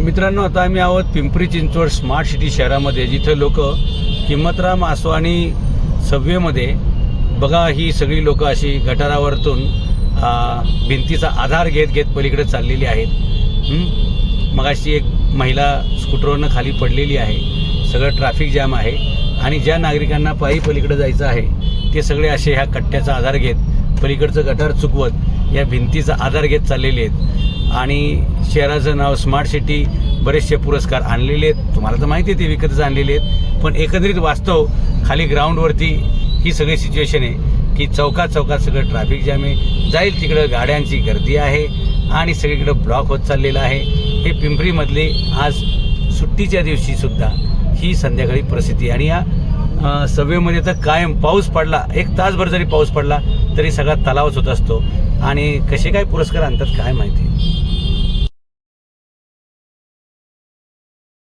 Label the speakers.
Speaker 1: मित्रांनो आता आम्ही आहोत पिंपरी चिंचवड स्मार्ट सिटी शहरामध्ये जिथं लोक किंमतराम आसवानी सव्वेमध्ये बघा ही सगळी लोकं अशी गटारावरतून भिंतीचा आधार घेत घेत पलीकडे चाललेली आहेत. मग अशी एक महिला स्कूटरवरनं खाली पडलेली आहे. सगळं ट्रॅफिक जॅम आहे. आणि ज्या नागरिकांना पायी पलीकडे जायचं आहे ते सगळे असे ह्या कट्ट्याचा आधार घेत पलीकडचं गटार चुकवत या भिंतीचा आधार घेत चाललेले आहेत. आणि शहराचं नाव स्मार्ट सिटी बरेचसे पुरस्कार आणलेले आहेत. तुम्हाला तर माहिती आहे ते विकतच आणलेले आहेत. पण एकंदरीत वास्तव खाली ग्राउंडवरती ही सगळी सिच्युएशन आहे की चौकात चौकात सगळं ट्रॅफिक जॅम आहे. जाईल तिकडं गाड्यांची गर्दी आहे आणि सगळीकडं ब्लॉक होत चाललेलं आहे. हे पिंपरीमधले आज सुट्टीच्या दिवशीसुद्धा ही संध्याकाळी परिस्थिती आणि या सभेमध्ये तर कायम पाऊस पडला. एक तासभर जरी पाऊस पडला तरी सगळा तलावच होत असतो. आणि कसे काय पुरस्कार आणतात काय माहिती?